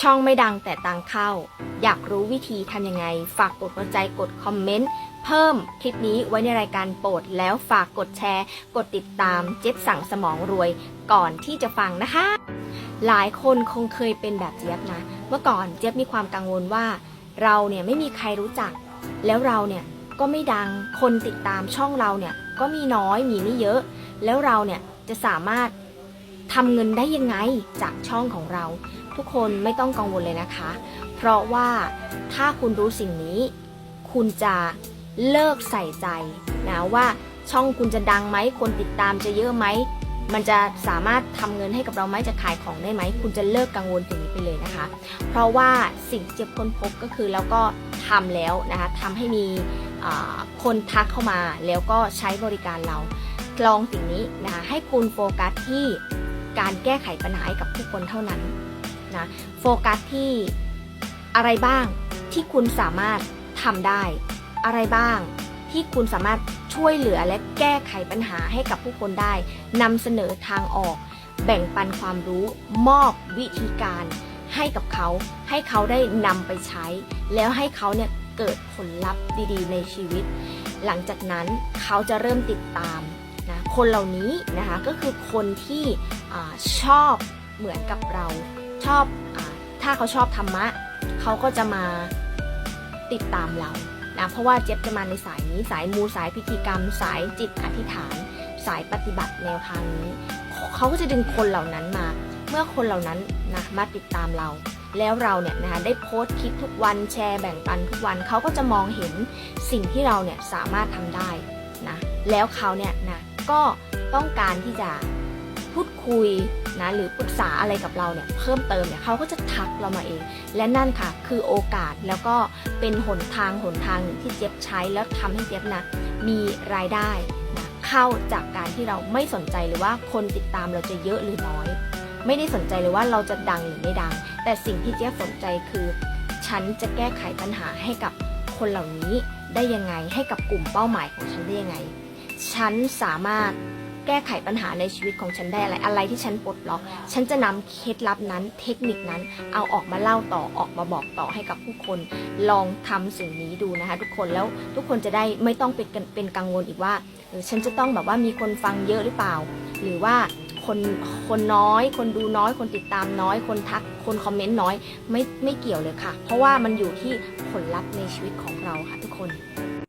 ช่องไม่ดังแต่ตังเข้า อยากรู้วิธีทำยังไง ฝากกดหัวใจกดคอมเมนต์ เพิ่มคลิปนี้ไว้ในรายการโปรด แล้วฝากกดแชร์ กดติดตามเจ็บสั่งสมองรวย ก่อนที่จะฟังนะคะ หลายคนคงเคยเป็นแบบเจี๊ยบนะ เมื่อก่อนเจี๊ยบมีความกังวลว่า เราเนี่ยไม่มีใครรู้จัก แล้วเราเนี่ยก็ไม่ดังคนติดตามช่องเราเนี่ยก็มีน้อยมีไม่เยอะ แล้วเราเนี่ยจะสามารถ ทำเงินได้ยังไงจากช่องของเรา ทุกคนไม่ต้องกังวลเลยนะคะ เพราะว่าถ้าคุณรู้สิ่งนี้ คุณจะเลิกใส่ใจนะว่าช่องคุณจะดังไหมคนติดตามจะเยอะไหมมันจะสามารถทำเงินให้กับเราไหมจะขายของได้ไหม คุณจะเลิกกังวลสิ่งนี้ไปเลยนะคะ เพราะว่าสิ่งที่เจ็บค้นพบก็คือแล้วก็ทำแล้วนะคะทำให้มีคนทักเข้ามาแล้วก็ใช้บริการเรา ลองสิ่งนี้นะคะให้คุณโฟกัสที่ การแก้ไขปัญหาให้กับผู้คนเท่านั้นนะโฟกัสที่อะไรบ้างที่คุณสามารถทำได้ อะไรบ้างที่คุณสามารถช่วยเหลือและแก้ไขปัญหาให้กับผู้คนได้นำเสนอทางออก แบ่งปันความรู้มอบวิธีการให้กับเขา ให้เขาได้นำไปใช้ แล้วให้เขาเนี่ยเกิดผลลัพธ์ดีๆ ในชีวิต หลังจากนั้นเขาจะเริ่มติดตาม คนเหล่านี้นะคะก็คือคนที่ชอบเหมือนกับเราชอบอถ้าเขาชอบธรรมะเขาก็จะมาติดตามเรานะเพราะว่าเจ็บจะมาในสายนี้สายมูสายพิธีกรรม สายจิตอธิษฐาน สายปฏิบัติแนวทางนี้เขาก็จะดึงคนเหล่านั้นมา เมื่อคนเหล่านั้นนะมาติดตามเรา แล้วเราเนี่ยนะคะได้โพสต์คลิปทุกวันแชร์แบ่งปันทุกวันเขาก็จะมองเห็นสิ่งที่เราเนี่ยสามารถทำได้นะแล้วเขาเนี่ยนะ ก็ต้องการที่จะพูดคุยนะหรือปรึกษาอะไรกับเราเนี่ยเพิ่มเติมเนี่ยเขาก็จะทักเรามาเอง และนั่นค่ะคือโอกาสแล้วก็เป็นหนทางหนทางหนึ่งที่เจี๊ยบใช้แล้วทำให้เจี๊ยบนะมีรายได้นะเข้าจากการที่เราไม่สนใจเลยว่าคนติดตามเราจะเยอะหรือน้อย ไม่ได้สนใจเลยว่าเราจะดังหรือไม่ดัง แต่สิ่งที่เจี๊ยบสนใจคือฉันจะแก้ไขปัญหาให้กับคนเหล่านี้ได้ยังไงให้กับกลุ่มเป้าหมายของฉันได้ยังไง ฉันสามารถแก้ไขปัญหาในชีวิตของฉันได้อะไร อะไรที่ฉันปลดล็อก ฉันจะนำเคล็ดลับนั้น เทคนิคนั้น เอาออกมาเล่าต่อ ออกมาบอกต่อให้กับผู้คน ลองทำสิ่งนี้ดูนะคะ ทุกคน แล้วทุกคนจะได้ไม่ต้องเป็นกันเป็นกังวลอีกว่าเออฉันจะต้องแบบว่ามีคนฟังเยอะหรือเปล่า หรือว่าคนคนน้อย คนดูน้อย คนติดตามน้อย คนทัก คนคอมเมนต์น้อย ไม่ไม่เกี่ยวเลยค่ะ เพราะว่ามันอยู่ที่ผลลัพธ์ในชีวิตของเราค่ะทุกคน